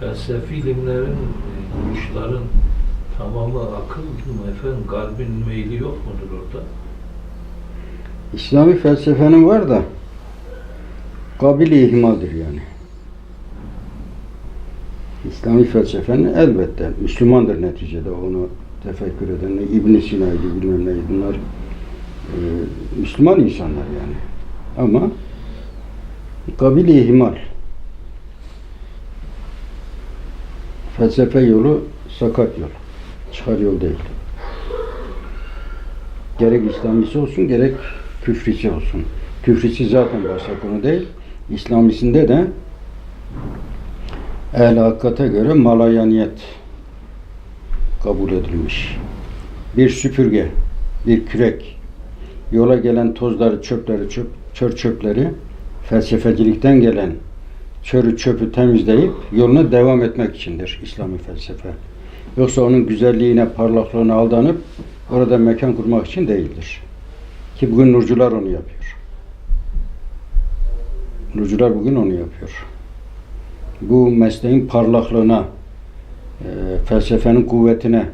felsefi ilimlerin, e, burçların tamamı akıl mı efendim? Kalbin meyli yok mudur orada? İslami felsefenin var da kabili ihmaldir yani. İslami felsefenin elbette Müslümandır neticede onu tefekkür edenler. İbn Sina'ydı bilmem neydi bunlar e, Müslüman insanlar yani. Ama kabili ihmal felsefe yolu sakat yol. Çıkar yol değil. Gerek İslamisi olsun gerek küfrisi olsun. Küfrisi zaten başka konu değil. İslamisinde de ehl hakikate göre malayaniyet kabul edilmiş. Bir süpürge, bir kürek, yola gelen tozları, çöpleri, çöp, çör çöpleri, felsefecilikten gelen çörü çöpü temizleyip yoluna devam etmek içindir İslami felsefe. Yoksa onun güzelliğine, parlaklığına aldanıp orada mekan kurmak için değildir. Ki bugün nurcular onu yapıyor. Nurcular bugün onu yapıyor. Bu mesleğin parlaklığına, e, felsefenin kuvvetine,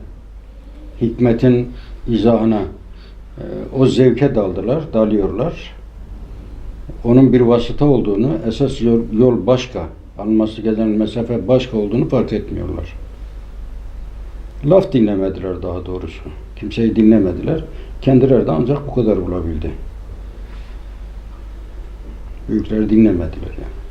hikmetin izahına, e, o zevke daldılar, dalıyorlar. Onun bir vasıta olduğunu, esas yol, yol başka, alınması gereken mesafe başka olduğunu fark etmiyorlar. Laf dinlemediler daha doğrusu. Kimseyi dinlemediler. Kendileri de ancak bu kadar bulabildi. Büyükleri dinlemediler yani.